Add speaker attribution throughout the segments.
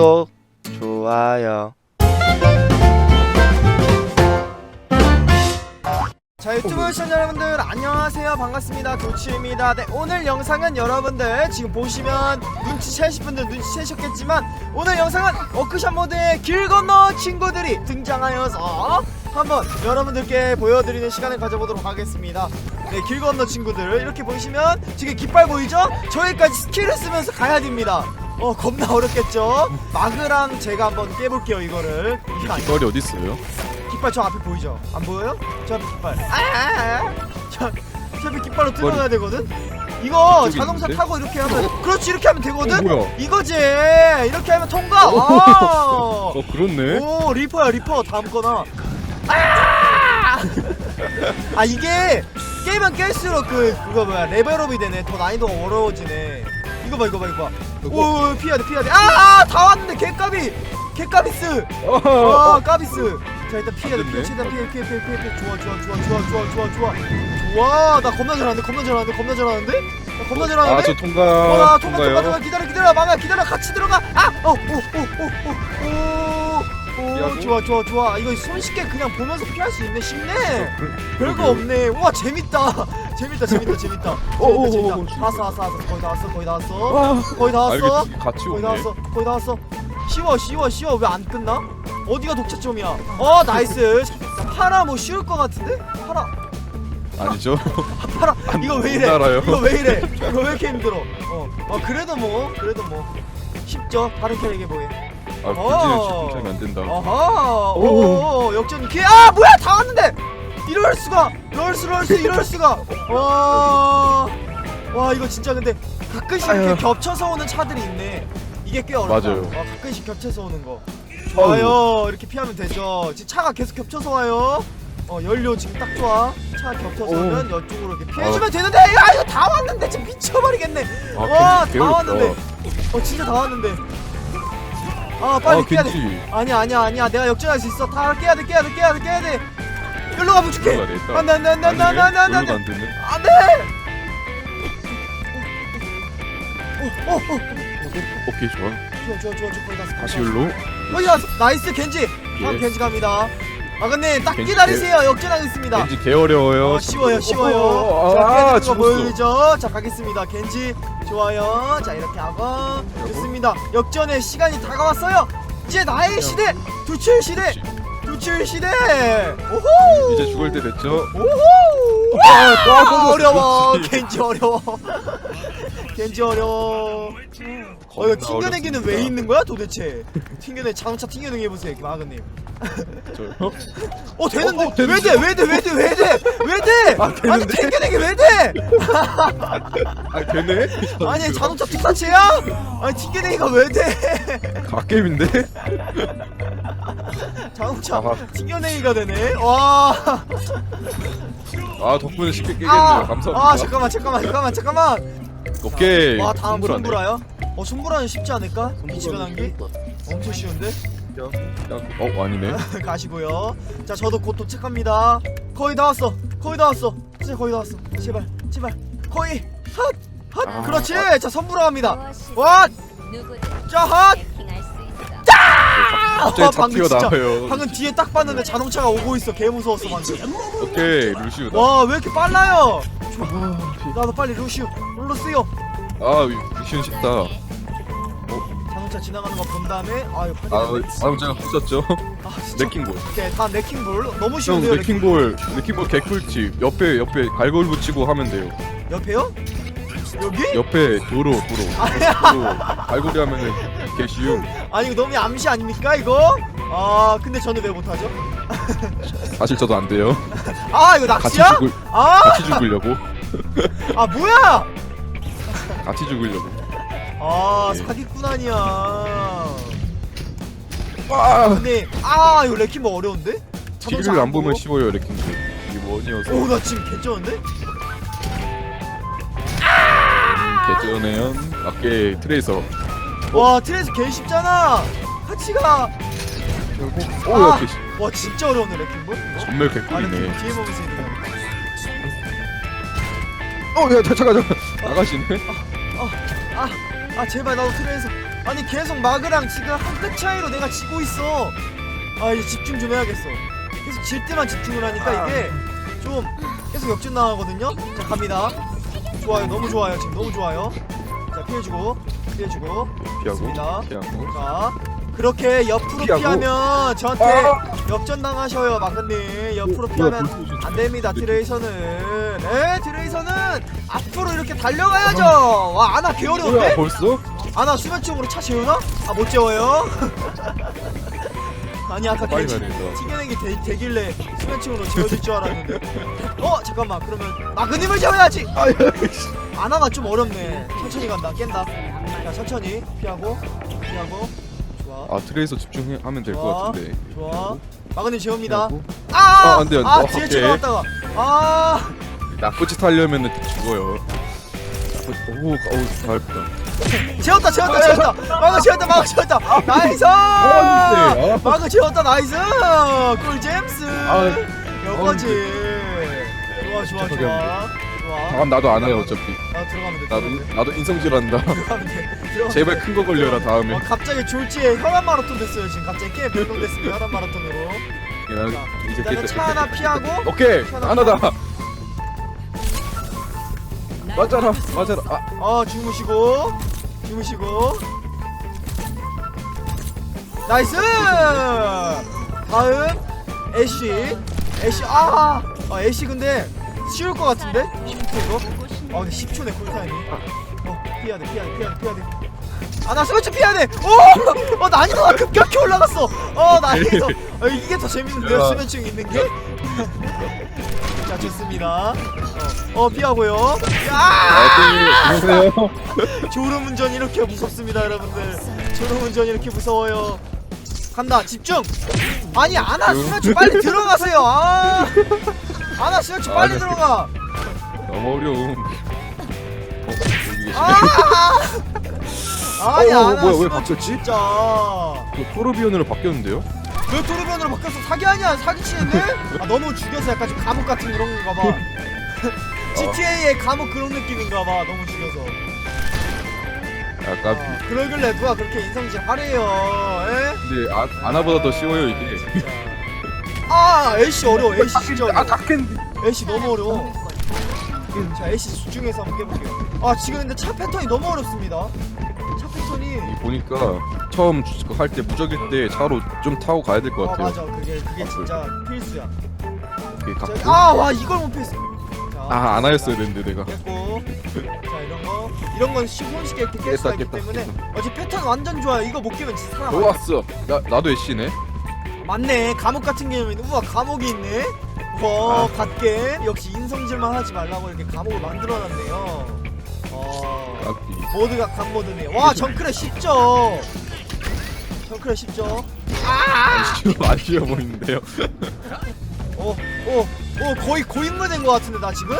Speaker 1: 구독, 좋아요.
Speaker 2: 자 유튜브 시청자 여러분들 안녕하세요. 반갑습니다. 도치입니다. 네 오늘 영상은 여러분들 지금 보시면 눈치채실 분들 눈치채셨겠지만 오늘 영상은 워크샵 모드의 길 건너 친구들이 등장하여서 한번 여러분들께 보여드리는 시간을 가져보도록 하겠습니다. 네 길 건너 친구들 이렇게 보시면 지금 깃발 보이죠? 저기까지 스킬을 쓰면서 가야 됩니다 어 겁나 어렵겠죠? 마그랑 제가 한번 깨볼게요 이거를 이거 아니-
Speaker 3: 깃발이 어디 있어요?
Speaker 2: 깃발 저 앞에 보이죠? 안 보여요? 저 앞에 깃발. 아! 저, 저 앞에 깃발로 뚫어야 되거든? 이거 자동차
Speaker 3: 있는데?
Speaker 2: 타고 이렇게 하면 그렇지 이렇게 하면 되거든?
Speaker 3: 어, 뭐야?
Speaker 2: 이거지 이렇게 하면 통과! 아!
Speaker 3: 어 그렇네.
Speaker 2: 오 리퍼야 리퍼 다음 거나 아! 아 이게 게임은 깰수록 그 그거 뭐야 레벨업이 되네 더 난이도가 어려워지네 이거 봐 이거 봐 이거 봐. 오, 피해야 돼 피해야 돼아다 왔는데 개까비. 개까비스. 아 까비스. 자 일단 피해
Speaker 3: 안
Speaker 2: 피해. 최대한 피해 피해 피해 피해 피해. 좋아 좋아 좋아 좋아 좋아 좋아 좋아. 좋아. 나 겁나 잘하는데 겁나 잘하는데 겁나 잘하는데? 나 겁나 잘하는데?
Speaker 3: 아저 통과.
Speaker 2: 어 나 통과 통과.
Speaker 3: 통과
Speaker 2: 기다려 기다려 막아. 기다려 같이 들어가. 아어오오오오오
Speaker 3: 피하고.
Speaker 2: 좋아 좋아 좋아. 이거 손쉽게 그냥 보면서 피할 수 있네. 쉽네.
Speaker 3: 그-
Speaker 2: 별거. 없네. 우와 재밌다. 재밌다 재밌다 재밌다.
Speaker 3: 오, 오, 오,
Speaker 2: 재밌다
Speaker 3: 오,
Speaker 2: 재밌다. 왔어 왔어 왔어. 거의 다 왔어 거의 다 왔어.
Speaker 3: 와.
Speaker 2: 거의
Speaker 3: 다아
Speaker 2: 왔어.
Speaker 3: 같이
Speaker 2: 거의 다
Speaker 3: 오네.
Speaker 2: 왔어 거의 다 왔어. 쉬워 쉬워 쉬워. 왜 안 끝나? 어디가 독채점이야? 어 나이스. 자, 파라 뭐 쉬울 것 같은데? 파라
Speaker 3: 아니죠?
Speaker 2: 파라 이거 왜 이래?
Speaker 3: 알아요.
Speaker 2: 이거 왜 이래? 이거 왜 이렇게 힘들어? 어, 어 그래도 뭐 그래도 뭐. 쉽죠? 다른 캐릭에 뭐해
Speaker 3: 아
Speaker 2: 어.
Speaker 3: 빈지는 차면 안 된다.
Speaker 2: 어허.
Speaker 3: 오.
Speaker 2: 오 역전 기회 아 뭐야? 다 왔는데! 이럴 수가! 이럴 수 이럴 수 이럴 수가! 와와 이거 진짜 근데 가끔씩 이렇게
Speaker 3: 아유.
Speaker 2: 겹쳐서 오는 차들이 있네. 이게 꽤 어렵다.
Speaker 3: 맞아요.
Speaker 2: 어, 가끔씩 겹쳐서 오는 거. 좋아요. 이렇게 피하면 되죠. 지금 차가 계속 겹쳐서 와요. 어 연료 지금 딱 좋아. 차 겹쳐서
Speaker 3: 오.
Speaker 2: 오면 이쪽으로 이렇게 피해주면 되는데! 야 이거 다 왔는데! 지금 미쳐버리겠네.
Speaker 3: 아,
Speaker 2: 와,
Speaker 3: 겐지
Speaker 2: 다
Speaker 3: 개어렵다.
Speaker 2: 왔는데. 어 진짜 다 왔는데 아 빨리
Speaker 3: 아
Speaker 2: 깨야 돼. 아니야 아니야 아니야. 내가 역전할 수 있어. 다 깨야 돼 깨야 돼 깨야 돼 깨야 돼. 일로 가면
Speaker 3: 올라가야 되겠다.
Speaker 2: 안돼 안돼 안돼 안돼 안돼 안돼 안돼.
Speaker 3: 아니면 안 되네.
Speaker 2: 안돼! 오오오
Speaker 3: 오케이 좋아.
Speaker 2: 좋아 좋아 좋아 좋아. 거의 다
Speaker 3: 다시 일로.
Speaker 2: 다 나이스 겐지. 다음
Speaker 3: 예.
Speaker 2: 겐지 갑니다. 아근님 딱
Speaker 3: 겐지
Speaker 2: 기다리세요. 역전하겠습니다.
Speaker 3: 겐지 개 어려워요.
Speaker 2: 어, 쉬워요 쉬워요.
Speaker 3: 어,
Speaker 2: 자
Speaker 3: 아,
Speaker 2: 깨는 거
Speaker 3: 죽었어.
Speaker 2: 보여주죠. 자 가겠습니다. 겐지 좋아요. 자 이렇게 하고. 좋습니다. 역전의 시간이 다가왔어요. 이제 나의 시대 두칠 시대 두칠 시대. 오호!
Speaker 3: 이제 죽을 때 됐죠?
Speaker 2: 오호!
Speaker 3: 아, 또
Speaker 2: 아, 어려워. 겐지 어려워 겐지 어려워 어 이거 튕겨내기는 왜 있는 거야 도대체 튕겨내 자동차 튕겨내기 해보세요 마그님
Speaker 3: 저요?
Speaker 2: 어 되는데
Speaker 3: 어, 어, 되는데?
Speaker 2: 왜돼왜돼왜돼왜돼
Speaker 3: 아,
Speaker 2: 아니
Speaker 3: 되는데?
Speaker 2: 튕겨내기 왜돼
Speaker 3: 아 되네?
Speaker 2: 아니 자동차 특사체야 아니 튕겨내기가 왜돼
Speaker 3: 갓겜인데?
Speaker 2: 자동차
Speaker 3: 아하.
Speaker 2: 튕겨내기가 되네
Speaker 3: 와아 덕분에 쉽게 깨겠네요.
Speaker 2: 아,
Speaker 3: 감사합니다.
Speaker 2: 아 잠깐만 잠깐만 잠깐만 잠깐만
Speaker 3: 오케이.
Speaker 2: 와 다음
Speaker 3: 손불하네.
Speaker 2: 손브라요? 어 손브라는 쉽지 않을까? 이치변 한기? 엄청 쉬운데?
Speaker 3: 어 아니네.
Speaker 2: 가시고요. 자 저도 곧 도착합니다. 거의 다 왔어. 거의 다 왔어. 진짜 거의 다 왔어. 제발 제발. 거의 핫 핫
Speaker 3: 아,
Speaker 2: 그렇지.
Speaker 3: 아.
Speaker 2: 자 선브라 갑니다.
Speaker 4: 누구든
Speaker 2: 자, 핫!
Speaker 4: 있어.
Speaker 3: 갑자기
Speaker 2: 아,
Speaker 3: 차
Speaker 2: 방금
Speaker 3: 튀어나와요.
Speaker 2: 방금 뒤에 딱 봤는데 자동차가 오고 있어 개 무서웠어 방금
Speaker 3: 오케이 루시우다.
Speaker 2: 와 왜 이렇게 빨라요 나도 빨리 루시우 루시오
Speaker 3: 아 루시우 쉽다.
Speaker 2: 자동차 지나가는 거 본 다음에 아유
Speaker 3: 아. 방금 제가.
Speaker 2: 아 진짜
Speaker 3: 레킹볼.
Speaker 2: 오케이 다음 레킹볼 너무
Speaker 3: 형
Speaker 2: 쉬운데요
Speaker 3: 레킹볼 레킹볼 개꿀팁. 옆에 옆에 갈고리 붙이고 하면 돼요.
Speaker 2: 옆에요? 여기?
Speaker 3: 옆에 도로 도로. 도로 갈고리 하면은 개 쉬움.
Speaker 2: 아니 이거 너무 암시 아닙니까 이거? 아 근데 저는 왜 못하죠?
Speaker 3: 사실 저도 안 돼요.
Speaker 2: 아 이거
Speaker 3: 같이
Speaker 2: 낚시야?
Speaker 3: 죽을
Speaker 2: 아,
Speaker 3: 같이 죽으려고.
Speaker 2: 아 뭐야?
Speaker 3: 같이 죽으려고.
Speaker 2: 아
Speaker 3: 예.
Speaker 2: 사기꾼 아니야
Speaker 3: 와.
Speaker 2: 근데 아 이거 레킹볼 어려운데?
Speaker 3: 뒤를
Speaker 2: 자동차
Speaker 3: 안 보면
Speaker 2: 보고?
Speaker 3: 쉬워요 레킹볼. 이게 뭐니어서
Speaker 2: 오 나 지금 개쩌는데?
Speaker 3: 개쩌네요. 아께 트레이서.
Speaker 2: 와 트레이스 개 쉽잖아. 같이 가.
Speaker 3: 결국
Speaker 2: 아.
Speaker 3: 오 이렇게
Speaker 2: 와 진짜 어려운데 레킹볼? 아
Speaker 3: 개꿀이네.
Speaker 2: 레킹볼 뒤에 보면서 이기네
Speaker 3: 어야 잠깐 잠깐 나가시네.
Speaker 2: 아 제발 나도 트레이서. 아 아니 계속 마그랑 지금 한 끗 차이로 내가 지고 있어. 아 이제 집중 좀 해야겠어. 계속 질 때만 집중을 하니까 이게 좀 계속 역전 나가거든요? 자 갑니다. 좋아요. 너무 좋아요. 지금 너무 좋아요. 자 피해주고 피해주고
Speaker 3: 피하고
Speaker 2: 좋습니다.
Speaker 3: 피하고
Speaker 2: 자 그렇게 옆으로
Speaker 3: 피하고.
Speaker 2: 피하면 저한테
Speaker 3: 아!
Speaker 2: 역전 당하셔요 마그님 옆으로
Speaker 3: 어,
Speaker 2: 피하면 안 됩니다
Speaker 3: 네.
Speaker 2: 드레이서는 네 드레이서는 앞으로 이렇게 달려가야죠 와 아나 개
Speaker 3: 뭐야
Speaker 2: 어려운데
Speaker 3: 벌써?
Speaker 2: 아나 수면총으로 차 재우나? 아 못 재워요 아니 아까
Speaker 3: 빨리
Speaker 2: 개
Speaker 3: 가야 되겠다.
Speaker 2: 튀겨내기 되, 되길래 수면총으로 재워줄 줄 알았는데. 어 잠깐만. 그러면 마그님을 재워야지! 아나가 좀 어렵네. 천천히 간다. 깬다. 자 천천히. 피하고 피하고. 좋아.
Speaker 3: 아 트레이서 집중하면 될 것. 같은데.
Speaker 2: 좋아. 마그님 재웁니다.
Speaker 3: 피하고.
Speaker 2: 아!
Speaker 3: 아, 안 돼, 안 돼.
Speaker 2: 아
Speaker 3: 어,
Speaker 2: 뒤에
Speaker 3: 오케이.
Speaker 2: 쳐나왔다가. 아!
Speaker 3: 나쁜 짓 하려면 죽어요. 나쁜- 오, 어우 잘했다
Speaker 2: 재웠다 재웠다 재웠다. 마그 재웠다 마그 재웠다. 나이스!
Speaker 3: 아, 근데, 아.
Speaker 2: 마그 재웠다 나이스! 꿀잼스!
Speaker 3: 아,
Speaker 2: 여거지. 좋아 좋아 좋아. 좋아.
Speaker 3: 다음 나도 안 와요 어차피.
Speaker 2: 아 들어가면 돼
Speaker 3: 나도
Speaker 2: 들어가면 돼.
Speaker 3: 나도 인성질한다.
Speaker 2: 들어가면 돼 들어가면
Speaker 3: 제발
Speaker 2: 돼.
Speaker 3: 큰거 걸려라 다음에.
Speaker 2: 어, 갑자기 졸지에 혈압 마라톤 됐어요 지금. 갑자기 게임 변동됐습니다 혈압 마라톤으로.
Speaker 3: 야, 난 이제 깼다,
Speaker 2: 차 하나 피하고.
Speaker 3: 오케이
Speaker 2: 하나
Speaker 3: 하나다. 맞아라 맞아라 아.
Speaker 2: 어 주무시고 주무시고. 나이스! 다음 애쉬. 애쉬 아, 아 애쉬 근데 쉬울 것 같은데? 10초 이거 아 근데 10초네 쿨타임이. 어 피해야 돼 피해야 돼 피해야 돼 피해야 돼 아나 스매치 피해야 돼 오! 어, 난이도가 급격히 올라갔어. 어 난이도 어, 이게 더 재밌는데요. 스매치 있는 게? 자 좋습니다. 어, 어 피하고요. 야!
Speaker 3: 안녕하세요
Speaker 2: 졸음 운전 이렇게 무섭습니다 여러분들. 졸음 운전 이렇게 무서워요. 간다. 집중! 아니 아나 스매치 빨리 들어가세요. 아! 아나 스매치 빨리
Speaker 3: 아니.
Speaker 2: 들어가.
Speaker 3: 너무 어려움. 어 여기 계시네.
Speaker 2: 아 아니
Speaker 3: 어, 어, 뭐야, 왜 바뀌었지?
Speaker 2: 진짜.
Speaker 3: 그 토르비언으로 바뀌었는데요?
Speaker 2: 왜 토르변으로 바뀌었어? 사기 아니야? 사기치는데? 아 너무 죽여서 약간 좀 감옥 같은 그런 건가 봐. GTA의 감옥 그런 느낌인가 봐. 너무 죽여서.
Speaker 3: 약간
Speaker 2: 어, 그러길래 누가 그렇게 인성질 하래요. 에?
Speaker 3: 근데 아, 아나보다 더 쉬워요 이게.
Speaker 2: 아 애쉬 어려워. 애쉬 진짜 어려워.
Speaker 3: 깎겠는데
Speaker 2: 애쉬 너무 어려워. 자 애쉬 집중해서 한번 깨볼게요. 아 지금 근데 차 패턴이 너무 어렵습니다 차 패턴이
Speaker 3: 보니까 처음 할 때 무적일 때 차로 좀 타고 가야
Speaker 2: 될것아
Speaker 3: 같아요.
Speaker 2: 맞아. 그게 그게 진짜 필수야. 자,
Speaker 3: 갖고.
Speaker 2: 아 와 이걸 못 자,
Speaker 3: 아안 하였어야 되는데 내가.
Speaker 2: 깼고. 자 이런 거 이런 건 쉽- 손쉽게 이렇게 깰 수가
Speaker 3: 깼다,
Speaker 2: 있기
Speaker 3: 깼다,
Speaker 2: 때문에. 어제 패턴 완전 좋아요 이거 못 깨면 진짜 살아
Speaker 3: 좋았어. 나, 나도 애쉬네.
Speaker 2: 맞네. 감옥 같은 경우에는 우와 감옥이 있네. 와
Speaker 3: 아.
Speaker 2: 갓게 역시 인성질만 하지 말라고 이렇게 감옥을 만들어놨네요. 어
Speaker 3: 깎기
Speaker 2: 모드가 간 모드네요 와 정크레 쉽죠. 정크레 쉽죠.
Speaker 3: 안 쉬워 보이는데요.
Speaker 2: 어, 어, 어 거의 고인물 된 것 같은데 나 지금?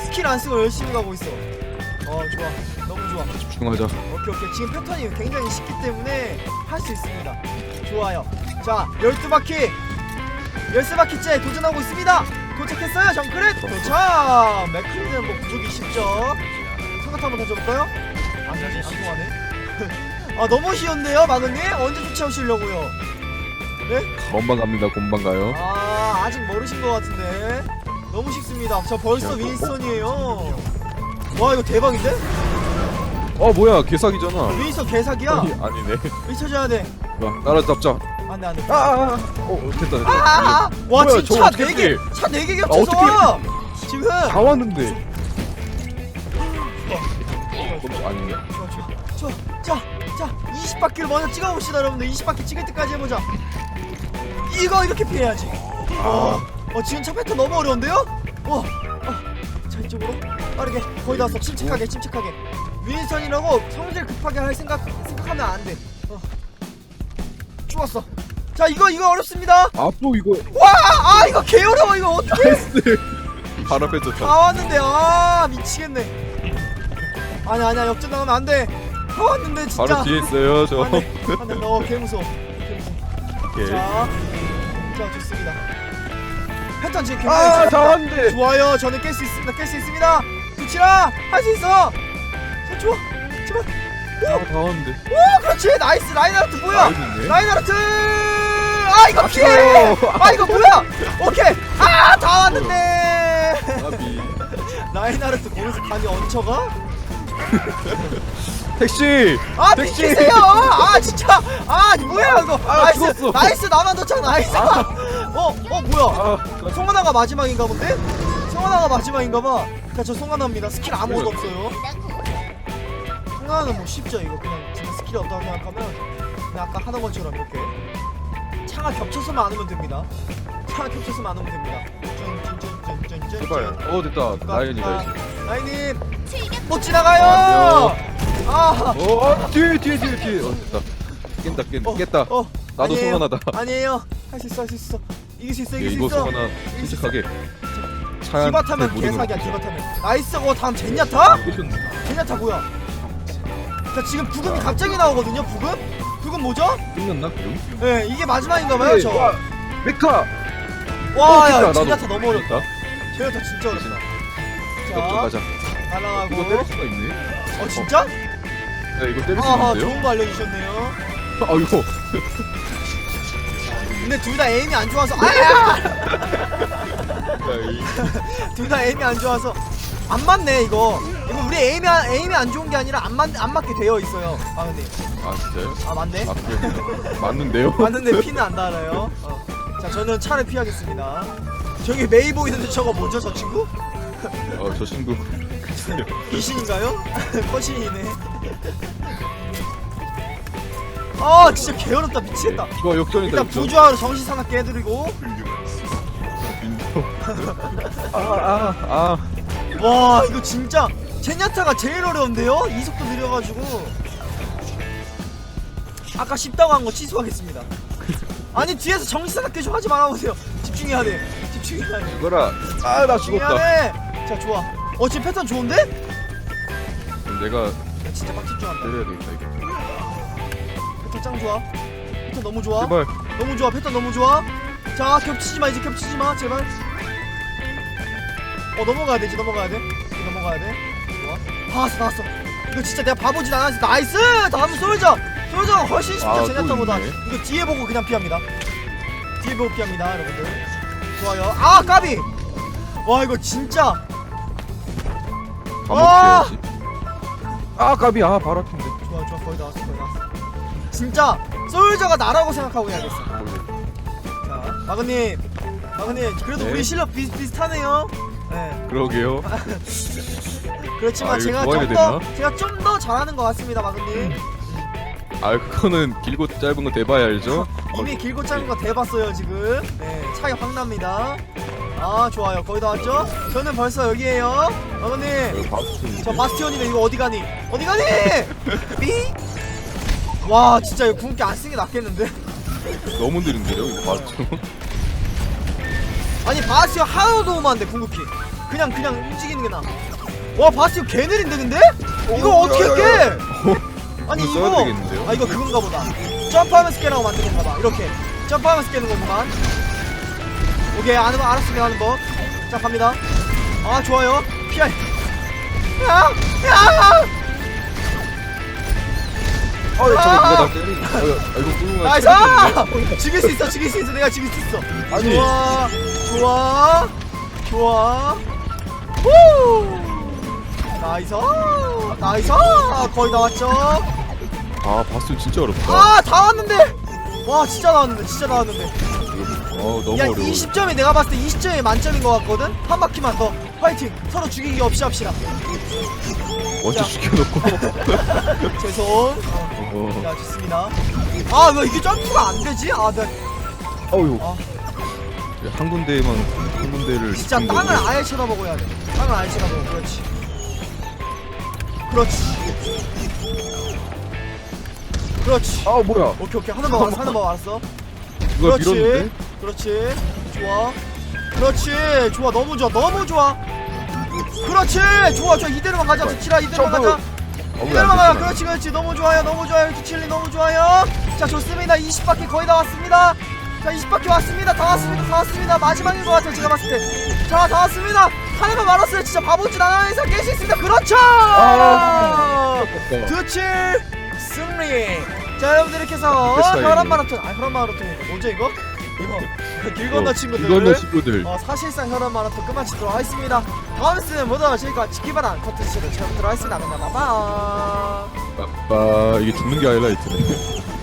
Speaker 2: 스킬 안 쓰고 열심히 가고 있어. 어 좋아. 너무 좋아.
Speaker 3: 집중하자.
Speaker 2: 오케이 오케이. 지금 패턴이 굉장히 쉽기 때문에 할 수 있습니다. 좋아요. 자 12바퀴. 13바퀴째 도전하고 있습니다. 도착했어요 정크렛. 도착! 맥클리는 뭐 부족이 쉽죠 성같 한번 던져볼까요? 안 되지 안 통하네. 아 너무 쉬운데요 마그님? 언제 쫓아오시려고요?
Speaker 3: 건방 갑니다. 건방 가요.
Speaker 2: 아 아직 모르신 것 같은데. 너무 쉽습니다. 저 벌써
Speaker 3: 야,
Speaker 2: 윈스턴이에요. 와 이거 대박인데?
Speaker 3: 어 뭐야. 개사기잖아.
Speaker 2: 윈스턴 개사기야?
Speaker 3: 아니, 아니네.
Speaker 2: 미쳐줘야 돼.
Speaker 3: 와 따라잡자.
Speaker 2: 안 돼 안 돼.
Speaker 3: 아아아. 어 됐다 됐다.
Speaker 2: 아, 와
Speaker 3: 뭐야,
Speaker 2: 지금
Speaker 3: 저거
Speaker 2: 차
Speaker 3: 어떻게
Speaker 2: 4개
Speaker 3: 피해?
Speaker 2: 차 4개
Speaker 3: 아,
Speaker 2: 겹쳐서. 지금.
Speaker 3: 다 왔는데. 어, 아니네
Speaker 2: 자자자 20바퀴를 먼저 찍어봅시다 여러분들. 20바퀴 찍을 때까지 해보자. 이거 이렇게 피해야지. 어, 어 지금 차 패턴 너무 어려운데요? 어, 어, 자 이쪽으로. 빠르게. 거의 다 왔어. 침착하게 침착하게. 윈스턴이라고 성질 급하게 할 생각 생각하면 안 돼. 어. 죽었어. 자 이거 이거 어렵습니다.
Speaker 3: 아또 이거.
Speaker 2: 와 아 이거 개 어려워 이거. 어떻게
Speaker 3: 바로 앞에 좋다.
Speaker 2: 다 왔는데. 아 미치겠네 아니 아니야. 역전 나가면 안돼. 다 왔는데 진짜.
Speaker 3: 바로 뒤에 있어요 저.
Speaker 2: 안돼 안돼 너 개무서워.
Speaker 3: 오케이.
Speaker 2: 자, 자 좋습니다. 패턴 지금 굉장히
Speaker 3: 아
Speaker 2: 좋습니다.
Speaker 3: 잘하는데
Speaker 2: 좋아요. 저는 깰 수 있습니다. 깰 수 있습니다. 두치라. 할 수 있어. 자 좋아. 제발.
Speaker 3: 아, 다 왔는데.
Speaker 2: 오 그렇지. 나이스. 라인하르트 뭐야?
Speaker 3: 나이스인데?
Speaker 2: 라인하르트! 아 이거 피해!
Speaker 3: 아쉬워요.
Speaker 2: 아 이거 뭐야? 오케이. 아다 왔는데.
Speaker 3: 아비.
Speaker 2: 라인하르트 거기서 감히 얹혀가
Speaker 3: 택시!
Speaker 2: 아
Speaker 3: 택시!
Speaker 2: 비키세요! 아 진짜! 아 뭐야 이거?
Speaker 3: 아,
Speaker 2: 나이스!
Speaker 3: 죽었어.
Speaker 2: 나이스 나만 도착 나이스! 어 어 뭐야?
Speaker 3: 아,
Speaker 2: 송하나가 마지막인가 본데? 송하나가 마지막인가 봐. 그니까 저 송하나입니다. 스킬 아무것도 없어요. 송하나는 뭐 쉽죠 이거. 그냥 진짜 스킬이 없다고 생각하면 그냥 아까 하던 것처럼 이렇게 차가 겹쳐서만 안 오면 됩니다. 차가 겹쳐서만 안 오면 됩니다. 짠짠짠짠짠짠
Speaker 3: 제발. 어, 됐다. 가야지.
Speaker 2: 라인님 못 지나가요 아
Speaker 3: 어, 어, 뒤에, 뒤에, 뒤에, 뒤에. 어, 됐다. 깬다, 깬다,
Speaker 2: 어,
Speaker 3: 깼다.
Speaker 2: 어,
Speaker 3: 나도
Speaker 2: 아니에요.
Speaker 3: 송하나다.
Speaker 2: 아니에요 할 수 있어 할 수 있어 이길 수 있어
Speaker 3: 예,
Speaker 2: 이길 수
Speaker 3: 이거
Speaker 2: 있어
Speaker 3: 송하나 침착하게.
Speaker 2: 디바 타면 개사기야 디바 타면 나이스 어 다음 젠야타? 젠야타 뭐야 자 지금 부금이 갑자기 나오거든요 부금? 부금 뭐죠?
Speaker 3: 끝났나? 그럼?
Speaker 2: 네 이게 마지막인가봐요 저
Speaker 3: 와, 메카!
Speaker 2: 와야
Speaker 3: 나도.
Speaker 2: 젠야타 너무 어렵다. 젠야타 진짜 어렵다 좀자
Speaker 3: 가자.
Speaker 2: 날아가고
Speaker 3: 이거 때릴 수가 있네.
Speaker 2: 어 진짜?
Speaker 3: 네, 이거 때릴 수
Speaker 2: 아하
Speaker 3: 있는데요?
Speaker 2: 좋은 거 알려주셨네요
Speaker 3: 아, 이거.
Speaker 2: 근데 둘 다 에임이 안 좋아서 아야
Speaker 3: 야, 이-
Speaker 2: 둘 다 에임이 안 좋아서 안 맞네 이거 이거 우리 에임이 안- 에임이 안 좋은 게 아니라 안, 맞, 안 맞게 되어 있어요 아버님
Speaker 3: 아, 진짜요?
Speaker 2: 아 맞네
Speaker 3: 아? 맞는데요?
Speaker 2: 맞는데 피는 안 달아요 어. 자 저는 차를 피하겠습니다 저기 메이 보이는데 저거 뭐죠 저 친구?
Speaker 3: 어, 저 친구.
Speaker 2: 귀신인가요? 거신이네 아 진짜 개어렵다 미치겠다
Speaker 3: 좋아, 역전이다,
Speaker 2: 일단
Speaker 3: 역전.
Speaker 2: 부주하러 정신 하나 깨드리고
Speaker 3: 아, 아, 아.
Speaker 2: 와 이거 진짜 제냐타가 제일 어려운데요? 이속도 느려가지고 아까 쉽다고 한 거 취소하겠습니다 아니 뒤에서 정신사납게 좀 하지 말아보세요 집중해야 돼 집중해야 돼
Speaker 3: 죽어라. 아, 나
Speaker 2: 집중해야
Speaker 3: 죽었다.
Speaker 2: 돼자 좋아 어 지금 패턴 좋은데?
Speaker 3: 그럼 내가
Speaker 2: 야, 진짜 막 집중한다.
Speaker 3: 때려야 되겠다, 이거.
Speaker 2: 패턴 짱 좋아. 패턴 너무 좋아.
Speaker 3: 제발.
Speaker 2: 너무 좋아 패턴 너무 좋아. 자 겹치지 마 이제 겹치지 마 제발. 어 넘어가야 돼 이제 넘어가야 돼. 이제 넘어가야 돼. 좋아. 나왔어 나왔어. 이거 진짜 내가 바보짓 안 하지 나이스! 다음 솔저! 솔저가 훨씬 쉽죠
Speaker 3: 아, 또 있네.
Speaker 2: 이거 뒤에 보고 그냥 피합니다. 뒤에 보고 피합니다 여러분들. 좋아요. 아 까비! 와 이거 진짜 와!
Speaker 3: 감옥해야지. 아, 까비. 아, 바로 앞인데.
Speaker 2: 좋아 좋아 거의 다 왔어 거의 다 왔어 진짜 솔저가 나라고 생각하고 해야겠어 자 마그님 마그님 그래도
Speaker 3: 네.
Speaker 2: 우리 실력 비슷비슷하네요 네
Speaker 3: 그러게요.
Speaker 2: 그렇지만
Speaker 3: 아, 이거
Speaker 2: 제가
Speaker 3: 좋아야
Speaker 2: 좀 더
Speaker 3: 되나?
Speaker 2: 제가 좀 더 잘하는 것 같습니다 마그님
Speaker 3: 아, 그거는 길고 짧은 거 대봐야 알죠?
Speaker 2: 이미 길고 짧은 거 대봤어요 지금 네 차이 확 납니다 아 좋아요 거의 다 왔죠? 저는 벌써 여기에요
Speaker 3: 바스틴인데.
Speaker 2: 저 바스티온이네 이거 어디 가니 어디 가니 삐? 와 진짜 이거 궁극기 안 쓰는 게 낫겠는데
Speaker 3: 너무 느린데요, 이거 바스틴.
Speaker 2: 아니 바스티온 하나도 안돼 궁극기 그냥 그냥 움직이는 게 나아 와 바스티온 개 느린데 근데? 이거
Speaker 3: 오,
Speaker 2: 어떻게
Speaker 3: 야, 야,
Speaker 2: 깨?
Speaker 3: 야.
Speaker 2: 아니
Speaker 3: 이거 써야 되겠는데요?
Speaker 2: 아 이거 그건가 보다 점프하면서 깨라고 만든 건가 봐 이렇게 점프하면서 깨는 거구만 오케이 아는 거 알았습니다 아는 법 자 갑니다. 아 좋아요. 피할. 야! 야!
Speaker 3: 아, 저거 누가 나 때리니? 아, 이거 꿀궁아.
Speaker 2: 나이스! 죽일 수 있어 죽일 수 있어. 내가 죽일 수 있어.
Speaker 3: 아니.
Speaker 2: 좋아. 좋아. 좋아. 후! 나이스. 나이스. 거의 나왔죠?
Speaker 3: 아, 바스틴 진짜 어렵다.
Speaker 2: 아 다 왔는데. 와 진짜 나왔는데 진짜 나왔는데
Speaker 3: 어, 너무
Speaker 2: 야
Speaker 3: 어려워.
Speaker 2: 20점이 내가 봤을 때 20점이 만점인 것 같거든 한 바퀴만 더 화이팅 서로 죽이기 없이 합시다 자.
Speaker 3: 죽여놓고.
Speaker 2: 죄송
Speaker 3: 어.
Speaker 2: 자 좋습니다 아 왜 이게 점프가 안 되지 아나
Speaker 3: 어휴.
Speaker 2: 아.
Speaker 3: 한 군데만, 한 군데를.
Speaker 2: 진짜 땅을. 아예 쳐다보고 해야 돼. 땅을 아예 쳐다보고. 그렇지. 그렇지. 그렇지.
Speaker 3: 아, 뭐야.
Speaker 2: 오케이 오케이 하는 법 알았어 하는 법 알았어.
Speaker 3: 누가
Speaker 2: 그렇지.
Speaker 3: 밀었는데?
Speaker 2: 그렇지. 좋아. 그렇지. 좋아 너무 좋아 너무 좋아. 그렇지. 좋아 좋아 이대로만 가자. 지치라 이대로만
Speaker 3: 점프.
Speaker 2: 가자.
Speaker 3: 어, 왜안
Speaker 2: 이대로만 가자.
Speaker 3: 됐구나.
Speaker 2: 그렇지 그렇지 너무 좋아요 너무 좋아요 주칠리 너무 좋아요. 자 좋습니다 20바퀴 거의 다 왔습니다. 자 20바퀴 왔습니다 다 왔습니다 다 왔습니다 마지막인 것 같아요 제가 봤을 때 자 다 왔습니다 하나만 말았어요 진짜 바보짓 안 하는 이상 깰 수 있습니다 그렇죠
Speaker 3: 아. 어.
Speaker 2: 두칠 승리 자 여러분들 이렇게 해서
Speaker 3: 됐어요,
Speaker 2: 혈압
Speaker 3: 이제.
Speaker 2: 마라톤 아 혈압 마라톤 뭐죠 이거? 이거 길 건너 친구들
Speaker 3: 어, 이건 너 친구들.
Speaker 2: 어, 사실상 혈압 마라톤 끝마치도록 하겠습니다 다음 시즌에 모두 저희가 지키바란 컨텐츠를 찾아보도록 하겠습니다 그럼 빠빠
Speaker 3: 아빠 이게 죽는 게 아니라 이트네.